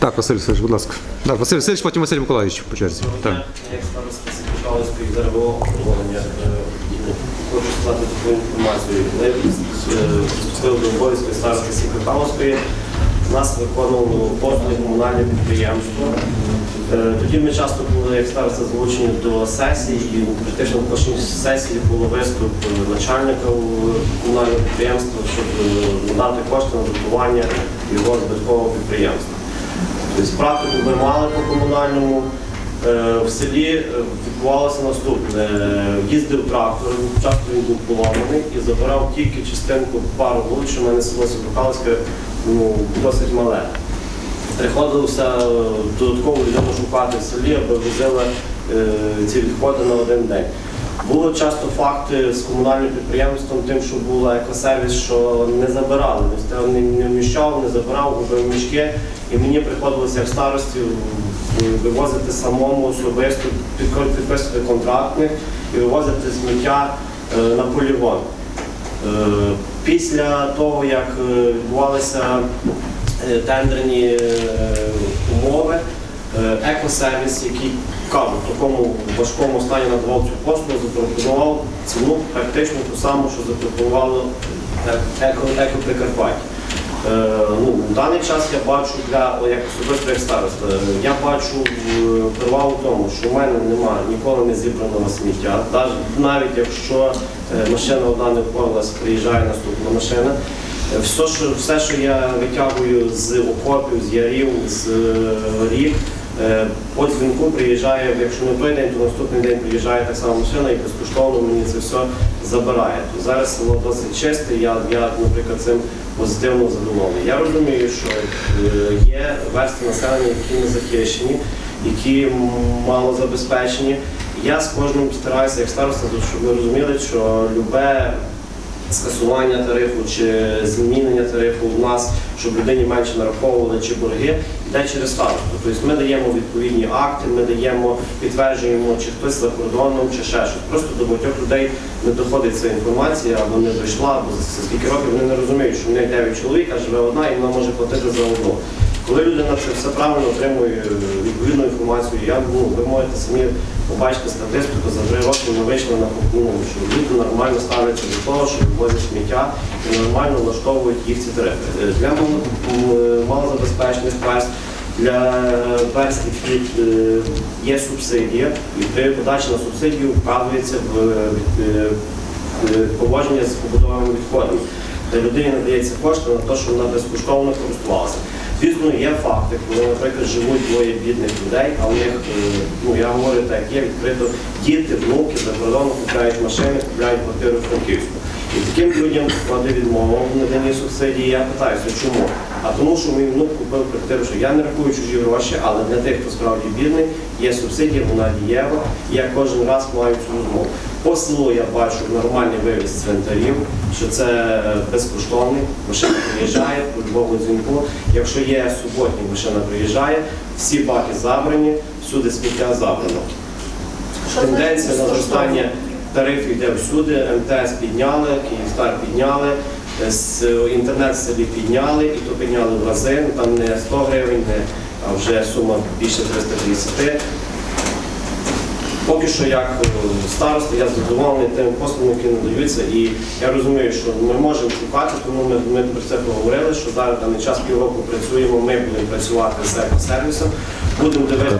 Так, Василь Васильович, будь ласка. Так, Василь Васильович, потім Василь Миколаївич по черзі. Так. Як староста Сікалської ЗРВО обговорення, е, хочу сказати таку інформацію. Ми вступили до обов'язки старости Сікалської. Нас виконувало послуги комунальне підприємство. Е, Тоді ми часто були як староста залучені до сесій, і практично на кожній сесії було виступ начальника комунального підприємства, щоб е, надати кошти на доблювання його збиткового підприємства. Тобто практику ми мали по комунальному. Е, В селі е, відбувалося наступне. Їздив трактор, часто він був поламаний і забирав тільки частинку пару вулиць, що мене село Сокалське ну, досить мале. Приходилося е, додатково людину шукати в селі, аби возили ці відходи на один день. Було часто факти з комунальним підприємством, тим, що була екосервіс, що не забирали, не не, не вміщав, не забирав, губив мішки. І мені приходилося як старості вивозити самому особисто, підписувати контрактних і вивозити сміття е, на полігон. Е, Після того, як е, відбувалися тендерні умови, екосервіс, який кажу, в такому важкому стані надавав цю послугу, запропонував ціну практично ту саму, що запропонувало е- еко, еко Прикарпаття. Е, ну, в даний час я бачу для як особисто як староста, е, я бачу е, перевагу в тому, що в мене немає ніколи не зібраного сміття. Навіть, якщо е, машина одна не впоралась, приїжджає наступна машина. Е, Все, що, все, що я витягую з окопів, з ярів, з е, рік, е, по дзвінку приїжджає, якщо не той день, то наступний день приїжджає так само машина і безкоштовно мені це все забирає. То зараз село досить чисте, я, я наприклад, цим позитивно задоволений. Я розумію, що е, є верстви населення, які не захищені, які мало забезпечені. Я з кожним стараюся, як староста, щоб ви розуміли, що любе скасування тарифу чи змінення тарифу у нас, щоб людині менше нараховували чи борги, йде через старосту. Тобто ми даємо відповідні акти, ми даємо, підтверджуємо, чи хтось за кордоном, чи ще щось. Просто до багатьох людей не доходить ця інформація, або не дійшла, або за скільки років вони не розуміють, що в них 9 чоловік, а живе одна, і вона може платити за одну. Коли людина це все правильно отримує відповідну інформацію, я ну, ви можете самі побачити статистику, за три роки ми вийшли на ну, що люди нормально ставляться до того, що вивозять сміття і нормально влаштовують їх ці тарифи. Е, Для малозабезпечених верств, для верств, які е, є субсидія, і при подачі на субсидію вказується в е, е, поводження з побудовими відходами людині надається кошти на те, що вона безкоштовно користувалася. Звісно, є факти, коли, наприклад, живуть двоє бідних людей, а у них, е, ну я говорю так, є відкрито діти, внуки за кордоном купляють машини, купляють квартиру в Франківську. І таким людям складе відмова в наданні субсидії. Я питаюся, чому? А тому, що мій внук купив квартиру, що я не рахую чужі гроші, але для тих, хто справді бідний, є субсидія, вона дієва, і я кожен раз маю цю розмову. По селу я бачу нормальний вивіз цвинтарів, що це е, безкоштовний, машина приїжджає по любому дзвінку. Якщо є суботник, машина приїжджає, всі баки забрані, всюди сміття забрано. Тенденція на зростання тарифів йде всюди, МТС підняли, Київстар підняли, е, інтернет селі підняли, і то підняли в рази, там не 100 гривень, а вже сума більше 350. Поки що як е, староста, я задоволений тим послугами, які надаються, і я розумію, що ми можемо шукати, тому ми, ми про це поговорили, що зараз даний час півроку працюємо, ми будемо працювати з екосервісом, будемо дивитися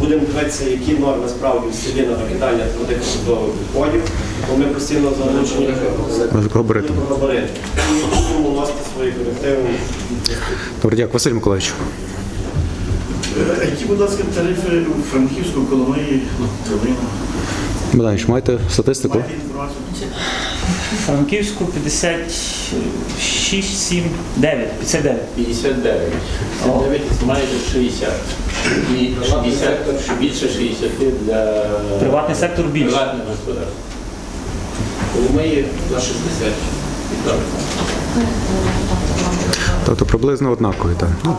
будемо дивитися, які норми справді в селі на викидання твердих побутових відходів, бо ми постійно залучені габаритам. І будемо вносити свої корективи. Добре, дякую. Василь Миколаївич. Е, Які, будь ласка, тарифи у Франківську, Коломиї, Долина? Богданович, маєте статистику? Маєте інформацію? Франківську 56, 7, 9, 59. 59. 59 майже 60. І 60, ще більше 60 для Приватний сектор більше. приватних господарств. Ми є на 60. Добре. Тобто приблизно однакові, так. Ну,